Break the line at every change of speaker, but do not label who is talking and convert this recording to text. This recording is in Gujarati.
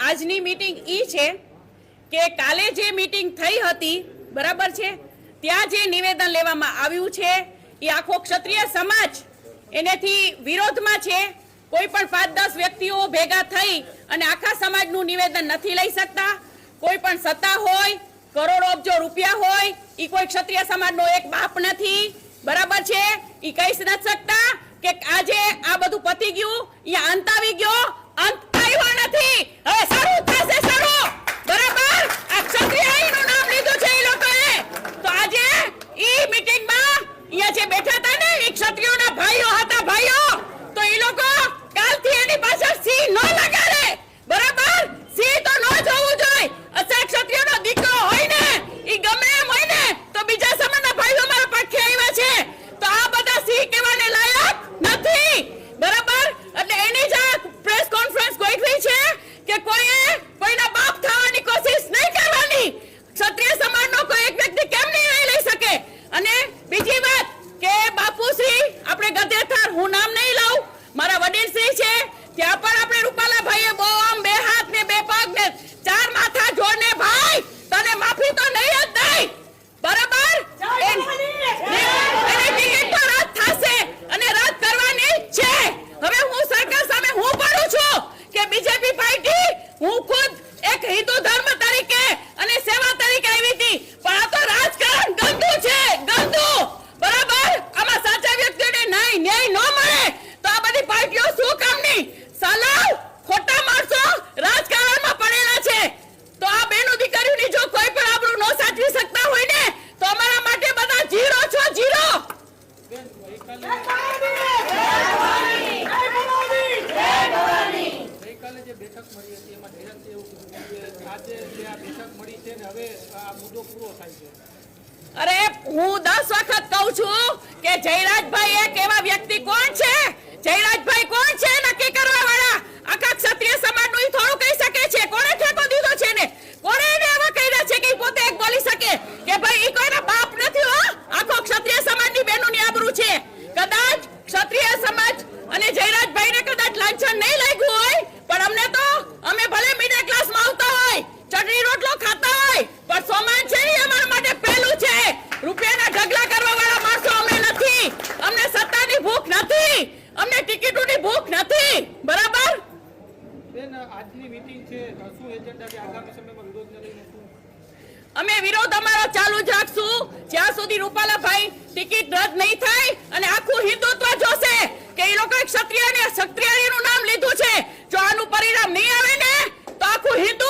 આજની મીટિંગ ઈ છે કે કાલે જે મીટિંગ થઈ હતી, બરાબર છે? ત્યાં જે નિવેદન લેવામાં આવ્યું છે, એ આખો ક્ષત્રિય સમાજ એનેથી વિરોધમાં છે. કોઈ પણ પાંચ દસ વ્યક્તિઓ ભેગા થઈ અને આખા સમાજનું નિવેદન નથી લઈ શકતા. કોઈ પણ સત્તા હોય, કરોડો અબજો રૂપિયા હોય એ કોઈ ક્ષત્રિય સમાજનો એક બાપ નથી. બરાબર છે? એ કહી નથી શકતા. કે આજે આ બધું પતી ગયું અહીંયા અંત આવી ગયો અંત આવ્યો નથી. હવે શરૂ થશે શરૂ બરાબર આ ક્ષત્રિય આઈનું નામ લીધું છે એ લોકોએ તો આજે ઈ મીટિંગમાં અહીંયા જે બેઠા હતા ને એ ક્ષત્રિયોના ભાઈઓ હતા ભાઈઓ તો એ લોકો કાલથી એની પાછળ સી ન લગાડે બરાબર સી તો ન જોવું જોઈએ અચ્છા ક્ષત્રિયોનો દીકરો હોય ને ઈ ગમે એમ હોય ને તો બીજા સમાજના ભાઈઓ મારા પાખે આવ્યા છે તો આ બધા સી કહેવાને લાયક નથી બરાબર એટલે એની જ આ પ્રેસ કોન્ફરન્સ ગોઠવી છે કે કોઈએ કોઈના બાપ થવાની કોશિશ નહીં કરવાની ક્ષત્રિય સમાજનો કોઈ એક વ્યક્તિ કેમ નિર્ણય લઈ શકે અને બીજી વાત કે બાપુશ્રી આપણે ગધેથાર હું નામ નહીં લઉં મારા વડીલશ્રી છે ત્યાં પણ આપણે રૂપાલા ભાઈએ બહુ આમ બે હાથ ને બે પગ ને ચાર માથા જોડને ભાઈ તને માફી તો નહીં જ નહીં બરાબર એન- એની ટિકિટ તો રદ થશે અને રદ કરવાની જ છે હવે હું સરકાર સામે હું પડું છું કે બીજેપી પાર્ટી હું ખુદ એક હિન્દુ ધર્મ તરીકે અને સેવા તરીકે આવી હતી પણ આ તો રાજકારણ ગંદુ છે ગંદુ બરાબર આમાં સાચા વ્યક્તિઓને ન્યાય ન્યાય ન મળે તો આ બધી પાર્ટીઓ શું કામની સલાહ ખોટા માણસો રાજકારણમાં પડેલા છે તો આ બેનો દીકરીઓની જો કોઈ પણ આબરૂ ન સાચવી શકતા હોય ને તો અમારા માટે બધા જીરો છો જીરો
ગઈકાલે જે બેઠક મળી હતી, એમાં કે આજે જે આ બેઠક મળી છે ને હવે આ મુદ્દો પૂરો થાય છે.
અરે, હું દસ વખત કહું છું કે જયરાજભાઈ એક એવા વ્યક્તિ કોણ છે? જયરાજભાઈ અમે વિરોધ અમારો ચાલુ જ રાખશું. જ્યાં સુધી રૂપાલાભાઈ ટિકિટ રદ નહીં થાય અને આખું હિન્દુત્વ જોશે કે એ લોકોએ ક્ષત્રિયને ક્ષત્રિયનું નામ લીધું છે, જો આનું પરિણામ નહીં આવે ને, તો આખું હિન્દુ